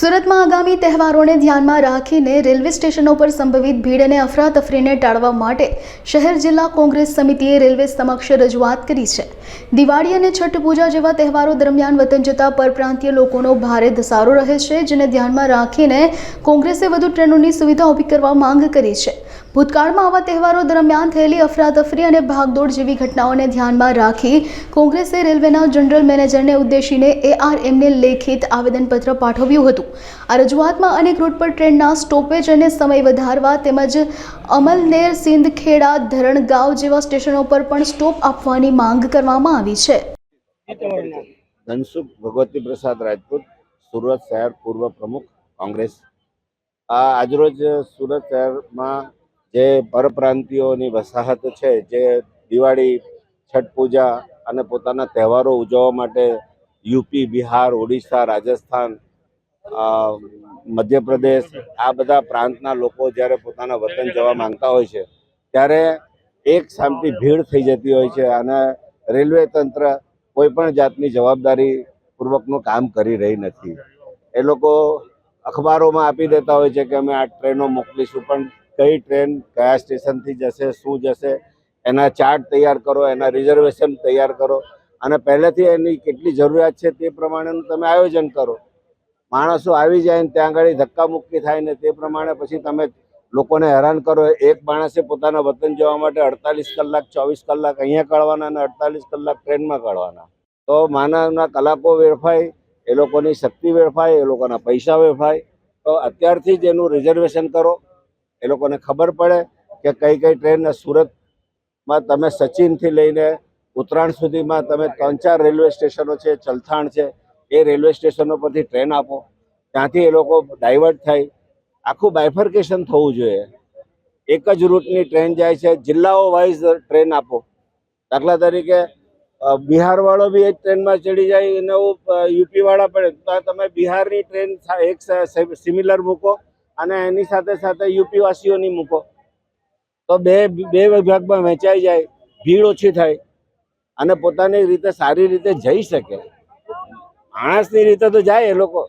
સુરતમાં આગામી તહેવારોને ધ્યાનમાં રાખીને રેલવે સ્ટેશનો પર સંભવિત ભીડ અને અફરાતફરીને ટાળવા માટે શહેર જિલ્લા કોંગ્રેસ સમિતિએ રેલવે સમક્ષ રજૂઆત કરી છે. દિવાળી અને છઠ પૂજા જેવા તહેવારો દરમિયાન વતન જતા પરપ્રાંતીય લોકોનો ભારે ધસારો રહે છે, જેને ધ્યાનમાં રાખીને કોંગ્રેસે વધુ ટ્રેનોની સુવિધા ઊભી કરવા માંગ કરી છે. ભૂતકાળમાં આવા તહેવારો દરમિયાન થયેલી અફરાતફરી અને ભાગદોડ જેવી ઘટનાઓને ધ્યાનમાં રાખી કોંગ્રેસે રેલવેના જનરલ મેનેજરને ઉદ્દેશીને એઆરએમને લેખિત આવેદનપત્ર પાઠવ્યું હતું. આ રજૂઆતમાં અનેક રૂટ પર ટ્રેનના સ્ટોપેજ અને સમય વધારવા તેમજ અમલનેર, સિંધખેડા, ધરણગાંવ જેવા સ્ટેશનો પર પણ સ્ટોપ આપવાની માંગ કરવામાં આવી છે. ધનસુખ ભગવતી પ્રસાદ રાજપૂત, સુરત શહેર પૂર્વ પ્રમુખ, કોંગ્રેસ. આ આજરોજ સુરત શહેરમાં જે પરપ્રાંતિયોની વસાહત છે, જે દિવાળી, છઠ પૂજા અને પોતાના તહેવારો ઉજવવા માટે યુપી, બિહાર, ઓડિશા, રાજસ્થાન મધ્યપ્રદેશ, આ બધા પ્રાંતના લોકો જ્યારે પોતાના વતન જવા માંગતા હોય છે, ત્યારે એક સામટી ભીડ થઈ જતી હોય છે અને રેલવે તંત્ર કોઈ પણ જાતની જવાબદારી પૂર્વકનું કામ કરી રહી નથી. એ લોકો અખબારોમાં આપી દેતા હોય છે કે અમે આ ટ્રેનો મોકલીશું, પણ કઈ ટ્રેન કયા સ્ટેશનથી જશે, શું જશે, એના ચાર્ટ તૈયાર કરો, એના રિઝર્વેશન તૈયાર કરો, અને પહેલેથી એની કેટલી જરૂરિયાત છે તે પ્રમાણેનું તમે આયોજન કરો. માણસો આવી જાય ને ત્યાં આગળ ધક્કામુક્કી થાય ને તે પ્રમાણે પછી તમે લોકોને હેરાન કરો, એક માણસે પોતાના વતન જવા માટે અડતાલીસ કલાક, ચોવીસ કલાક અહીંયા કાઢવાના અને અડતાલીસ કલાક ટ્રેનમાં કાઢવાના. તો માનવના કલાકો વેડફાય, એ લોકોની શક્તિ વેડફાય, એ લોકોના પૈસા વેડફાય. તો અત્યારથી જ એનું રિઝર્વેશન કરો. એ લોકોને ખબર પડે કે કઈ કઈ ટ્રેન સુરતમાં તમે સચિનથી લઈને ઉત્તરાયણ સુધીમાં તમે ત્રણ ચાર રેલવે સ્ટેશનો છે, ચલથાણ છે, એ રેલવે સ્ટેશનો પરથી ટ્રેન આપો. ત્યાંથી એ લોકો ડાયવર્ટ થાય. આખું બાયફર્કેશન થવું જોઈએ. એક જ રૂટની ટ્રેન જાય છે. જિલ્લાઓ વાઇઝ ટ્રેન આપો. દાખલા તરીકે બિહારવાળો બી એક ટ્રેનમાં ચડી જાય અને યુપીવાળા પડે તો તમે બિહારની ટ્રેન એક સિમિલર મૂકો અને એની સાથે સાથે યુપીવાસીઓની મૂકો. તો બે બે વિભાગમાં વહેંચાઈ જાય, ભીડ ઓછી થાય અને પોતાની રીતે સારી રીતે જઈ શકે. માણસની રીતે તો જાય એ લોકો.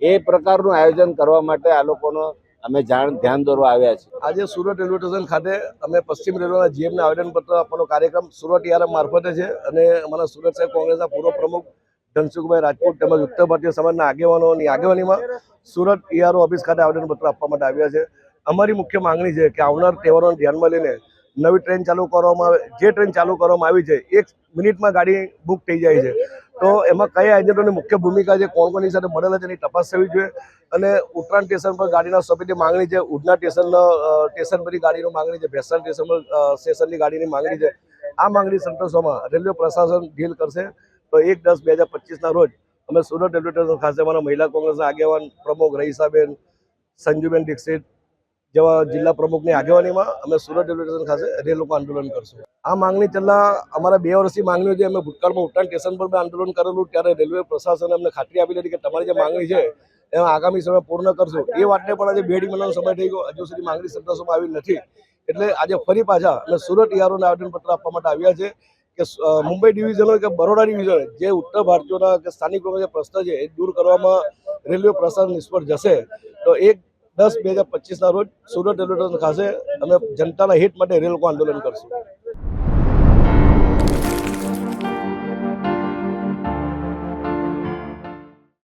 એ પ્રકારનું આયોજન કરવા માટે આ લોકોનો અમે જાણ, ધ્યાન દોરવા આવ્યા છીએ. આજે સુરત રેલવે સ્ટેશન ખાતે અમે પશ્ચિમ રેલવેના જીએમને આવેદનપત્ર આપવાનો કાર્યક્રમ સુરત યારમ મારફતે છે અને અમારા સુરત શહેર કોંગ્રેસના પૂર્વ પ્રમુખ ધનસુખભાઈ રાજપૂત તેમજ ઉત્તર ભારતીય સમાજના આગેવાનોની આગેવાનીમાં સુરત ઈઆરઓ ઓફિસ ખાતે આવેદનપત્ર આપવા માટે આવ્યા છે. અમારી મુખ્ય માંગણી છે કે આવનાર તહેવારોને ધ્યાનમાં લઈને નવી ટ્રેન ચાલુ કરવામાં આવે, જે ટ્રેન ચાલુ કરવામાં આવી છે, એક મિનિટમાં ગાડી બુક થઈ જાય છે. તો એમાં કયા એજન્ટોની મુખ્ય ભૂમિકા છે, કોણ કોની સાથે મળેલા છે, એની તપાસ થવી જોઈએ. અને ઉત્તરાયણ સ્ટેશન પર ગાડીના સ્ટોપેજની માંગણી છે, ઉડના સ્ટેશન સ્ટેશન પરની ગાડીની માંગણી છે, ભેસાણ સ્ટેશન પર સ્ટેશનની ગાડીની માંગણી છે. આ માંગણી સંતોષવામાં રેલવે પ્રશાસન ડીલ કરશે. તો એક દસ બે હજાર પચીસના રોજ અમે સુરત રેલવે સ્ટેશન ખાતે અમારા મહિલા કોંગ્રેસના આગેવાન પ્રમુખ રહીસાબેન, સંજુબેન દીક્ષિત જેવા જિલ્લા પ્રમુખની આગેવાનીમાં અમે સુરત રેલવે સ્ટેશન ખાતે લોકો આંદોલન કરશું. આ માંગણી છેલ્લા અમારા બે વર્ષથી માંગણીઓ છે, અમે ભૂતકાળમાં ઉત્તરાયણ સ્ટેશન પર આંદોલન કરેલું, ત્યારે રેલવે પ્રશાસને અમને ખાતરી આપી હતી કે તમારી જે માંગણી છે, એમાં આગામી સમય પૂર્ણ કરશું. એ વાતને પણ આજે બે અઢી મહિનાનો સમય થઈ ગયો, હજુ સુધી માંગણી સંતોષવામાં આવી નથી. એટલે આજે ફરી પાછા અમે સુરત ઈઆરઓને આવેદનપત્ર આપવા માટે આવ્યા છે કે મુંબઈ ડિવિઝન કે બરોડા ડિવિઝન જે ઉત્તર ભારતીયોના કે સ્થાનિક લોકો જે પ્રશ્ન છે, એ દૂર કરવામાં રેલવે પ્રશાસન નિષ્ફળ જશે. તો એક દસ, બે હજાર પચીસના રોજ સુરત રેલવે સ્ટેશન ખાતે અમે જનતાના હિત માટે રેલ આંદોલન કરશું.